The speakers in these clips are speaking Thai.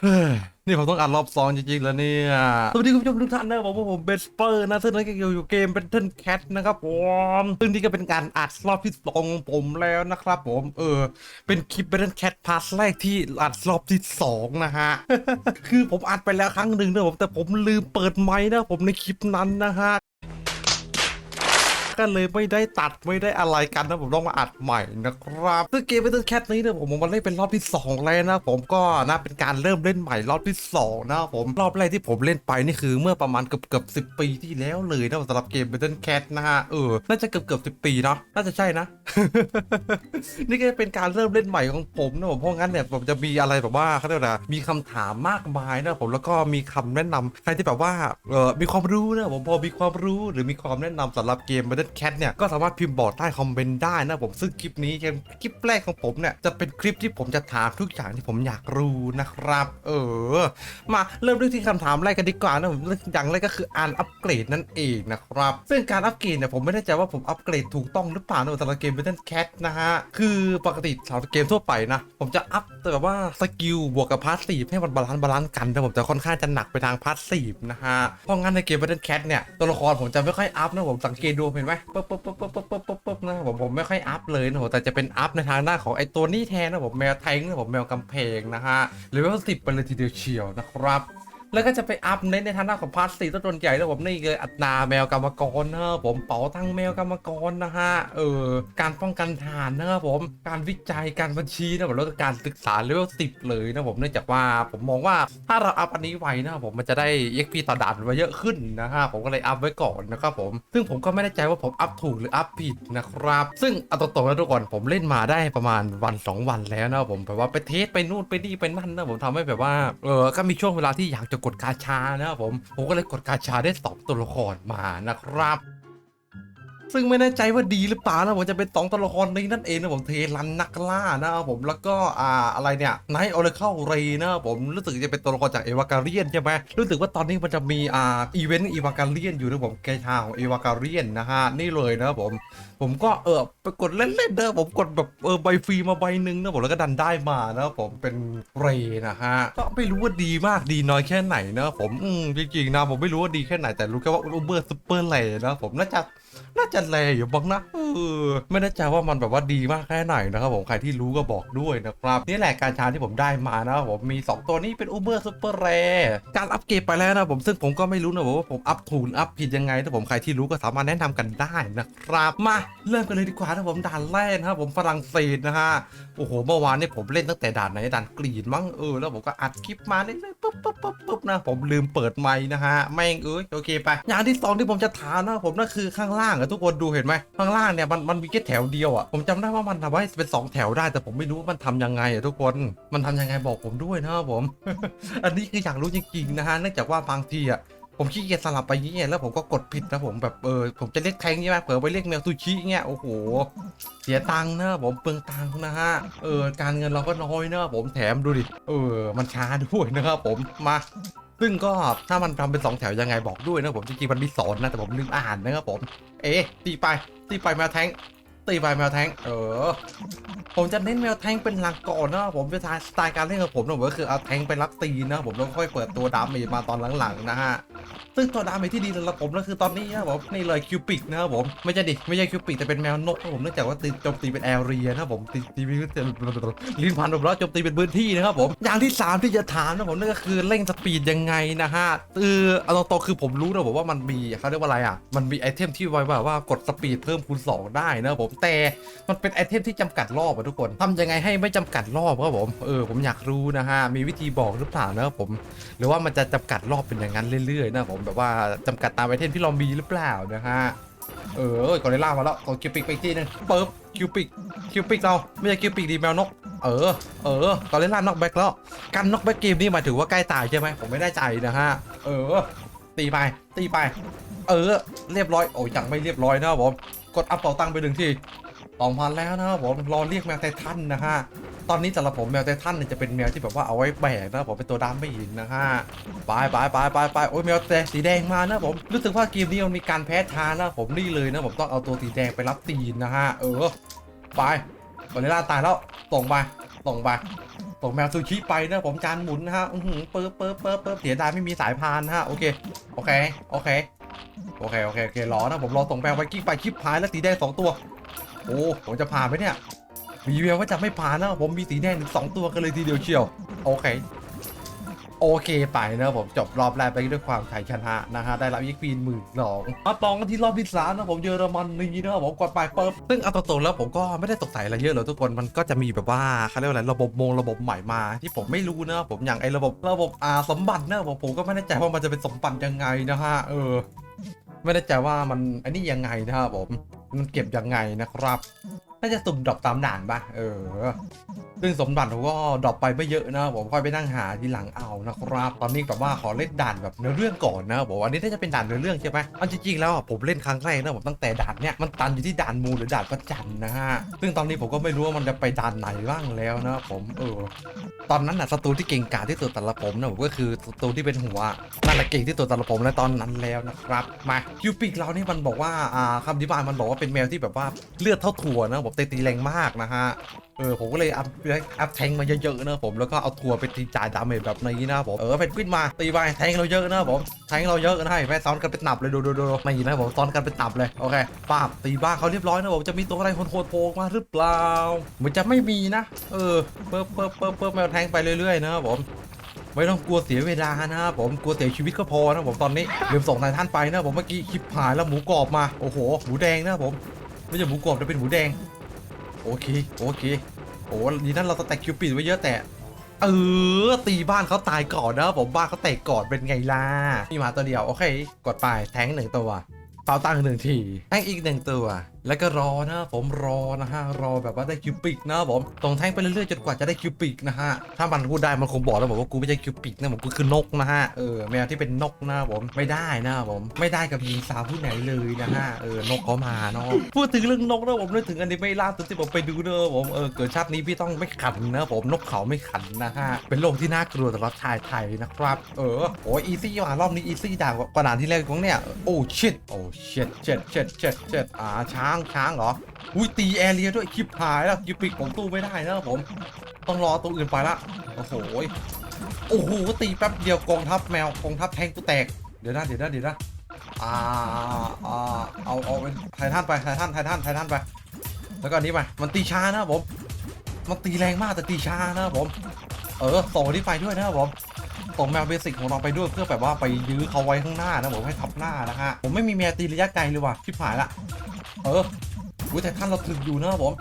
เฮ้ยนี่ผมต้องอัดรอบสองจริงๆ แล้วเนี่ย สวัสดีคุณผู้ชมทุกท่านนะผมว่าผมเบสเปอร์นะ ซึ่งนั่นก็อยู่อยู่เกมเป็นเทนแคทนะครับผม ซึ่งนี่ก็เป็นการอัดรอบที่สองของผมแล้วนะครับผม เออ เป็นคลิปเป็นแคทพาร์ทแรกที่อัดรอบที่สองนะฮะ คือผมอัดไปแล้วครั้งหนึ่งนะผม แต่ผมลืมเปิดไมค์นะผมในคลิปนั้นนะฮะ ก็เลยไม่ได้ตัดไม่ได้อะไรกันนะผมต้องมาอัดใหม่นะครับซึ่งเกม Battle Cat นี้เนี่ยผมมันเล่นเป็นรอบที่ 2 แล้วนะผมก็นะเป็นการเริ่มเล่นใหม่รอบที่ 2 นะผมรอบแรกที่ผมเล่นไปนี่คือเมื่อประมาณเกือบเกือบสิปีที่แล้วเลยนะสำหรับเกม Battle Cat นะฮะเออน่าจะเกือบเกือบสิปีเนาะน่าจะใช่นะ นี่ก็เป็นการเริ่มเล่นใหม่ของผมนะผมเพราะงั้นเนี่ยผมจะมีอะไรแบบว่าเขาเรียกว่าอะไรมีคำถามมากมายนะผมแล้วก็มีคำแนะนำใครที่แบบว่าเออมีความรู้นะผมพอมีความรู้หรือมีความแนะนำสำหรับเกม Battle Cat เนี่ยก็สามารถพิมพ์บอกใต้คอมเมนต์ได้นะผมซึ่งคลิปนี้เกมคลิปแรกของผมเนี่ยจะเป็นคลิปที่ผมจะถามทุกอย่างที่ผมอยากรู้นะครับ เออ มาเริ่มด้วยที่คำถามแรกกันดีกว่านะผมอย่างแรกก็คืออ่านอัปเกรดนั่นเองนะครับ ซึ่งการอัปเกรดเนี่ยผมไม่แน่ใจว่าผมอัปเกรดถูกต้องหรือเปล่านะสำหรับเกม Battle Cat นะฮะคือปกติสำหรับเกมทั่วไปนะผมจะอัพแต่แบบว่าสกิลบวกกับพาสซีฟให้มันบาลานซ์บาลานซ์กันแต่ผมจะค่อนข้างจะหนักไปทางพาสซีฟนะฮะเพราะงั้นในเกม Battle Cat เนี่ยตัวละครผมจะไม่ค่อยอัพนะผมสังเกตดูเห็นไหมปุ๊บปุ๊บปุ๊บปุ๊บปุ๊บปุ๊บปุ๊บปุ๊บนะผมผมไม่ค่อยอัพเลยนะผมแต่จะเป็นอัพในทางหน้าของไอตัวนี้แทนนะผมแมวแทงนะผมแมวกำแพงนะฮะเลเวลสิบไปเลยทีเดียวเชียวนะครับ แล้วก็จะไปอัพเน้นในทางด้านของพาสซีฟต้นใหญ่แล้วผมนี่เลยอัตราแมวกรรมกรนะครับผมเป๋าตั้งแมวกรรมกรนะฮะเออการป้องกันฐานนะครับผมการวิจัยการบัญชีนะผมแล้วก็การศึกษาเลเวลสิบเลยนะผมเนื่องจากว่าผมมองว่าถ้าเราอัพอันนี้ไว้นะครับผมมันจะได้เอ็กพีต่อด่านมาเยอะขึ้นนะฮะผมก็เลยอัพไว้ก่อนนะครับผม ซึ่งผมก็ไม่แน่ใจว่าผมอัพถูกหรืออัพผิดนะครับ ซึ่งเอาตรงๆแล้วทุกคนผมเล่นมาได้ประมาณวันสองวันแล้วนะผมแบบว่าไปเทสไปนู่นไปนี่ไปนั่นนะผมทำให้แบบว่าเออก็มีช่วงเวลาที่อยากจะกดกาชานะครับผมผมก็เลยกดกาชาได้สองตัวละครมานะครับ ซึ่งไม่แน่ใจว่าดีหรือเปล่านะผมจะเป็นสองตัวละครนี้นั่นเองนะผมเทรันนักล่านะครับผมแล้วก็อ่าอะไรเนี่ยไนท์ออร์เคิลเรนะครับผมรู้สึกจะเป็นตัวละครจากเอวาการเรียนใช่ไหมรู้สึกว่าตอนนี้มันจะมีอ่าอีเวนต์เอวาการเรียนอยู่นะผมเกชาของเอวาการเรียนนะฮะนี่เลยนะครับผมผมก็เออไปกดเล่นๆเด้อผมกดแบบเออใบฟรีมาใบหนึ่งนะผมแล้วก็ดันได้มานะครับผมเป็นเรนะฮะก็ไม่รู้ว่าดีมากดีน้อยแค่ไหนนะผมอืมจริงๆนะผมไม่รู้ว่าดีแค่ไหนแต่รู้แค่ว่าอูเบอร์ซูเปอร์เลนะผมน่าจะน่าจะแลอยู่บ้างนะเออไม่แน่ใจว่ามันแบบว่าดีมากแค่ไหนนะครับผมใครที่รู้ก็บอกด้วยนะครับนี่แหละการชาที่ผมได้มานะครับผมมี 2 ตัวนี้เป็นอูเบอร์ซูเปอร์เรการอัปเกรดไปแล้วนะผมซึ่งผมก็ไม่รู้นะว่าผมอัพถูกอัพผิดยังไงถ้าผมใครที่รู้ก็สามารถแนะนำกันได้นะครับมาเริ่มกันเลยดีกว่านะผมด่านแรกนะครับผมฝรั่งเศสนะฮะโอ้โหเมื่อวานนี่ผมเล่นตั้งแต่ด่านไหนด่านกรีนมั้งเออแล้วผมก็อัดคลิปมาเรื่อยๆปุ๊บปุ๊บปุ๊บปุ๊บนะผมลืมเปิดไมค์นะฮะแม่งเอ้ยโอเคไปอย่างที่สองที่ผมจะถามนะผมนั่นคือข้างล่างอะทุกคนนดูเห็นไหมข้างล่างเนี่ยมันมันมีแค่แถวเดียวอะผมจำได้ว่ามันทำไว้เป็นสองแถวได้ แต่ผมไม่รู้ว่ามันทำยังไงอะทุกคนมันทำยังไงบอกผมด้วยนะครับผม อันนี้คืออยากรู้จริงๆนะฮะเนื่องจากว่าบางทีอะผมขี้เกียจสลับไปเงี้ยแล้วผมก็กดผิดนะผมแบบเออผมจะเรียกแทงใช่ไหมเผื่อไปเรียกแมวซูชิเงี้ยโอ้โห เสียตังค์นะผมเปลืองตังค์นะฮะเออการเงินเราก็น้อยนะผมแถมดูดิเออมันช้าด้วยนะครับผมมา ซึ่งก็ถ้ามันทำเป็นสองแถวยังไงบอกด้วยนะผมจริงๆมันมีสอนนะแต่ผมลืมอ่านนะครับผม เอ๊ตีไปตีไปแมวแทงตีไปแมวแทงเออ ผมจะเน้นแมวแทงเป็นหลักก่อนนะผมเป็นสไตล์การเล่นของผมนะผมก็คือเอาแทงไปรับตีนะผมแล้วค่อยเปิดตัวดาเมจมาตอนหลังๆนะฮะ ซึ่งตัวดาเมจที่ดีสำหรับผมก็คือตอนนี้นะครับผมนี่เลยคิวปิกนะครับผมไม่ใช่ดิไม่ใช่คิวปิกแต่เป็นแมวนกนะครับผมเนื่องจากว่าตีโจมตีเป็นแอเรียนะครับผมตีตีลิ้นพันผมแล้วโจมตีเป็นพื้นที่นะครับผมอย่างที่สามที่จะถามนะผมนั่นก็คือเร่งสปีดยังไงนะฮะคือเอาตรงๆคือผมรู้นะผมว่ามันมีเขาเรียกว่าอะไรอะมันมีไอเทมที่ไว้ว่าว่ากดสปีดเพิ่มคูณสองได้นะครับผมแต่มันเป็นไอเทมที่จำกัดรอบอะทุกคนทำยังไงให้ไม่จำกัดรอบครับผมเออผมอยากรู้นะฮะมีวิธีบอกหรือเปล่านะครับผม หรือว่ามันจะจำกัดรอบเป็นอย่างนั้นเรื่อยๆนะผมแบบว่าจำกัดตามไอเทมที่เรามีหรือเปล่านะฮะเออเอ้ยกอริลล่ามาแล้วกดคิวปิกไปอีกทีนึงเปิบคิวปิกคิวปิกเราไม่ใช่คิวปิกดีแมวนก เออ เออกอริลล่านอกแบ็กแล้วการนอกแบ็กเกมนี่มาถึงว่าใกล้ตายใช่ไหมผมไม่แน่ใจนะฮะเออ ตีไปตีไป เออ เรียบร้อยโอ้ยยังไม่เรียบร้อยนะครับผมกดอัพเป่าตังไปหนึ่งทีสองพันแล้วนะครับผมรอเรียกแมวไททันนะฮะ ตอนนี้สำหรับผมแมวไททันเนี่ยจะเป็นแมวที่แบบว่าเอาไว้แบกนะผมเป็นตัวดำไม่หินนะฮะไปไปไปไปไปโอ้ยแมวแต่สีแดงมานะผมรู้สึกว่าเกมนี้มันมีการแพ้ทานะผมนี่เลยนะผมต้องเอาตัวสีแดงไปรับตีนนะฮะเออไปกอริลล่าตายแล้วส่งไปส่งไปส่งแมวซูชิไปนะผมจานหมุนนะฮะอือหือเปิบเปิบเปิบเปิบเสียดายไม่มีสายพานนะฮะโอเคโอเคโอเคโอเคโอเคโอเครอนะผมรอส่งแมวไวกิ้งไปคลิปพายแล้วสีแดงสองตัวโอ้ผมจะผ่านไหมเนี่ย มีแววว่าจะไม่ผ่านนะผมมีสีแดงถึงสองตัวกันเลยทีเดียวเชียว โอเค โอเคไปนะผมจบรอบแรกไปด้วยความชัยชนะนะฮะได้รับยิกปีนหมื่นสองมาตองกันที่รอบที่สามนะผมเยอรมันนีนะผมกดไปเปิบซึ่งเอาตรงๆแล้วผมก็ไม่ได้ตกใจอะไรเยอะเลยทุกคนมันก็จะมีแบบว่าเขาเรียกว่าอะไรระบบมงระบบใหม่มา ที่ผมไม่รู้นะผมอย่างไอ้ระบบระบบอาสมบัตินะผมผมก็ไม่แน่ใจว่ามันจะเป็นสมบัติยังไงนะฮะเออ ไม่แน่ใจว่ามันอันนี้ยังไงนะครับผมมันเก็บยังไงนะครับ น่าจะสุ่มดรอปตามด่านปะเออ ซึ่งสมบัติผมก็ดรอปไปไม่เยอะนะผมค่อยไปนั่งหาทีหลังเอานะครับ ตอนนี้แบบว่าขอเล่นด่านแบบเนื้อเรื่องก่อนนะบอกว่าอันนี้น่าจะเป็นด่านเนื้อเรื่องใช่ไหมอันจริงๆแล้วผมเล่นครั้งแรกนะผมตั้งแต่ด่านเนี้ยมันตันอยู่ที่ด่านมูหรือด่านประจันนะฮะ ซึ่งตอนนี้ผมก็ไม่รู้ว่ามันจะไปด่านไหนบ้างแล้วนะผมเออ ตอนนั้นน่ะศัตรูที่เก่งกาจที่สุดแต่ละผมนะผมก็คือศัตรูที่เป็นหัวนั่นแหละเก่งที่สุดแต่ละผมในตอนนั้นแล้วนะครับ มาคิวปิกเรานี่มันบอกว่าอ่าคำอธิบายมันบอกว่าเป็นแมวที่แบบว่าเลือดเท่าถั่วนะผมเตะตีแรงมากนะฮะ เออผมก็เลยอัพอัพแทงมาเยอะๆนะผมแล้วก็เอาทัวร์ไปตีจ่ายดาเมจแบบนี้นะผมเออเป็นกวินมาตีไปแทงเราเยอะนะผมแทงเราเยอะนะให้แม่ซ้อนกันเป็นตับเลยดูดูดูไม่ยินนะผมซ้อนกันเป็นตับเลยโอเคป้าบตีบ้าเขาเรียบร้อยนะผมจะมีตัวอะไรโหดๆโผล่มาหรือเปล่าเหมือนจะไม่มีนะ เออเปิบเปิบเปิบเปิบแมวแทงไปเรื่อยๆนะผมไม่ต้องกลัวเสียเวลานะครับผมกลัวเสียชีวิตก็พอนะผมตอนนี้ลืมส่งนายท่านไปนะผมเมื่อกี้คลิปหายแล้วหมูกรอบมาโอ้โหหมูแดงนะผมไม่ใช่หมูกรอบแต่เป็นหมูแดง โอเค โอเค โอ้ดีนั่นเราสแตกคิวปิดไว้เยอะแต่ เออ ตีบ้านเขาตายก่อนนะผมบ้านเขาแตกก่อนเป็นไงล่ะมีหมาตัวเดียว โอเค กดไป แทงหนึ่งตัวเปาตังหนึ่งทีแทงอีกหนึ่งตัว แล้วก็รอนะผมรอนะฮะรอแบบว่าได้คิวปิกนะผมตรงแท่งไปเรื่อยๆจนกว่าจะได้คิวปิกนะฮะถ้ามันพูดได้มันคงบอกแล้วบอกว่ากูไม่ใช่คิวปิกนะผมกูคือนกนะฮะเออแมวที่เป็นนกนะผมไม่ได้นะผมไม่ได้กับหญิงสาวผู้ไหนเลยนะฮะเออนกเขามาเนาะพูดถึงเรื่องนกนะผมนึกถึงอันนี้ไม่ล่าสุดที่ผมไปดูเนอะผมเออเกิดชาตินี้พี่ต้องไม่ขันนะผมนกเขาไม่ขันนะฮะเป็นโลกที่น่ากลัวสำหรับชายไทยนะครับเออโอ้อีซี่ว่ะรอบนี้อีซี่ด่ากว่าด่านที่แรกของเนี่ยโอ้ชิตโอ้ชิตเจ็ดเจ็ดเจ็ดเจ็ดอ่าช้างช้างเหรอ อุ้ยตีแอเรียด้วยคลิปหายแล้วคลิปปิกผมตู้ไม่ได้นะครับผม ต้องรอตัวอื่นไปละ โอ้โห โอ้โหตีแป๊บเดียวกองทัพแมวกองทัพแทงกูแตก เดี๋ยวนะเดี๋ยวนะเดี๋ยวนะอ่าอ่าเอาเอาเป็นไททันไปไททันไททันไททันไป แล้วก็นี้ไป มันตีช้านะครับผม มันตีแรงมากแต่ตีช้านะครับผม เออส่งนี้ไปด้วยนะครับผมส่งแมวเบสิกของเราไปด้วยเพื่อแบบว่าไปยื้อเขาไว้ข้างหน้านะผมให้ทับหน้านะฮะผมไม่มีแมวตีระยะไกลเลยว่ะชิบหายละ เอออุ้ยแต่ท่านเราถึกอยู่นะครับผม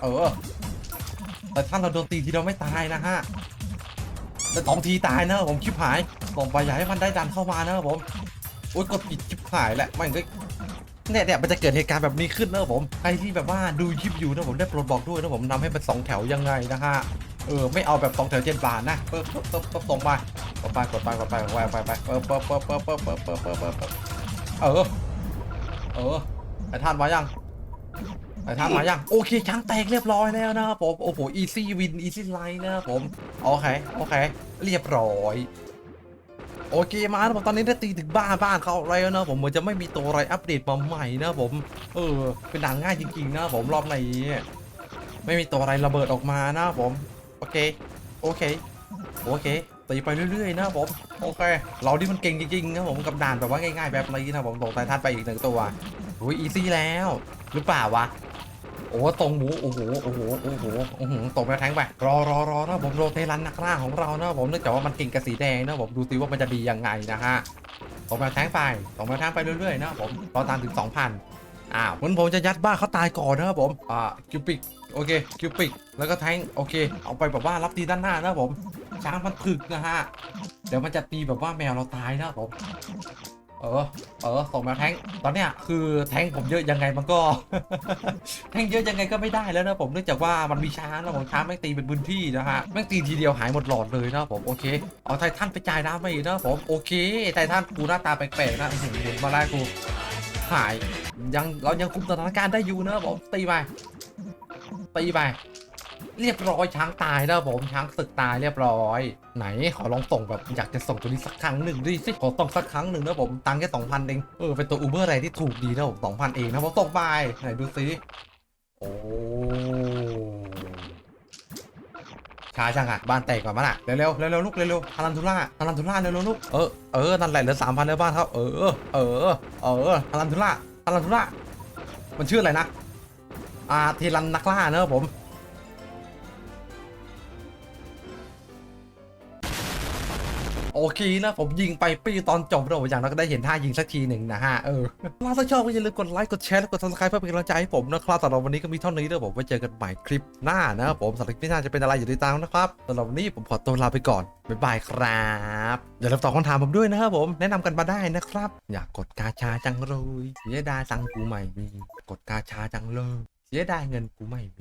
เออ แต่ท่านเราโดนตีทีเราไม่ตายนะฮะ แต่สองทีตายนะครับผมชิบหายส่งไปอย่าให้มันได้ดันเข้ามานะครับผมโอ้ยกดผิดชิบหายแหละไม่ก็เนี่ยเนี่ยมันจะเกิดเหตุการณ์แบบนี้ขึ้นนะผมใครที่แบบว่าดูคลิปอยู่นะผมได้โปรดบอกด้วยนะผมนำให้เป็นสองแถวยังไงนะฮะเออไม่เอาแบบสองแถวเจ็ดบาทนะเปิบเปิบเปิบเปิบส่งไปกดไปกดไปกดไปกดไปไปไปเปิบเปิบเปิบเปิบเปิบเปิบเปิบเปิบเปิบเปิบเออเออ ไอ้ท่านมายังไอ้ท่านมายังโอเคช้างแตกเรียบร้อยแล้วนะครับผมโอ้โหอีซี่วินอีซี่ไลน์นะครับผมโอเคโอเค เรียบร้อยโอเคมาแล้วผมตอนนี้ได้ตีถึงบ้านบ้านเขาไรแล้วนะผมเหมือนจะไม่มีตัวอะไรอัปเดตมาใหม่นะผม เออ เป็นด่านง่ายจริงๆนะผมรอบนี้ไม่มีตัวอะไรระเบิดออกมานะผม โอเค โอเค โอเคตีไปเรื่อยๆนะผม โอเค เราที่มันเก่งจริงๆนะผมกับด่านแบบว่าง่ายๆแบบนี้นะผมตกไททันไปอีกหนึ่งตัว อ้ยอีซี่แล้ว หรือเปล่าวะ โอ้ตรงหมูโอ้โหโอ้โหโอ้โหโอ้โหตกไปแทงไปรอรอรอนะผมโรเทรันนักล่าของเรานะผมเนื่องจากว่ามันเก่งกับสีแดงนะผมดูซิว่ามันจะดียังไงนะฮะตกไปแทงไปตกไปแทงไปเรื่อยๆนะผมรอตามถึง2,000อ้าวมันผมจะยัดบ้าเขาตายก่อนนะครับผมอ่าคิวปิกโอเคคิวปิกแล้วก็แทงโอเค เอาไปแบบว่ารับตีด้านหน้านะผมช้างมันถึกนะฮะเดี๋ยวมันจะตีแบบว่าแมวเราตายนะผม เออ เออส่งมาแทงตอนเนี้ยคือแทงผมเยอะยังไงมันก็ แทงเยอะยังไงก็ไม่ได้แล้วนะผมเนื่องจากว่ามันมีช้างแล้วผมช้างแม่งตีเป็นพื้นที่นะฮะแม่งตีทีเดียวหายหมดหลอดเลยนะผมโอเคเอาไททันไปจ่ายน้ำไปอีกนะผมโอเคไททันกูหน้าตาแปลกๆนะอื้อหือมาไล่กูหายยังเรายังคุมสถานการณ์ได้อยู่นะผมตีไปตีไป เรียบร้อยช้างตายแล้วผมช้างศึกตายเรียบร้อย ไหนขอลองส่งแบบอยากจะส่งตัวนี้สักครั้งหนึ่งดิสิขอต้องสักครั้งหนึ่งนะผมตังค์แค่สองพันเองเออเป็นตัวอูเบอร์อะไรที่ถูกดีนะผมสองพันเองนะผมส่งไปไหนดูซิโอ้ช้าจังอะบ้านแตกก่อนมันอะเร็วเร็วเร็วเร็วลูกเร็วเร็วทารันทุล่าทารันทุล่าเร็วเร็วลูกเออเออนั่นแหละเหลือสามพันแล้วบ้านเขาเออเออเออทารันทุล่าทารันทุล่ามันชื่ออะไรนะอาเทรันนักล่าเนอะผม โอเคนะผมยิงไปปีตอนจบเราอย่างเราก็ได้เห็นท่ายิงสักทีหนึ่งนะฮะเออถ้าชอบก็อย่าลืมกดไลค์กดแชร์และกด subscribe เพื่อเป็นกำลังใจให้ผมนะครับสำหรับวันนี้ก็มีเท่านี้เด้อผมไว้เจอกันใหม่คลิปหน้านะครับผมสำหรับคลิปหน้าจะเป็นอะไรอย่าติดตามนะครับสำหรับวันนี้ผมขอตัวลาไปก่อนบ๊ายบายครับอย่าลืมตอบคำถามผมด้วยนะครับผมแนะนำกันมาได้นะครับ อยากกดกาชาจังเลยเสียดายตังกูไม่มีกดกาชาจังเลยเสียดายเงินกูไม่มี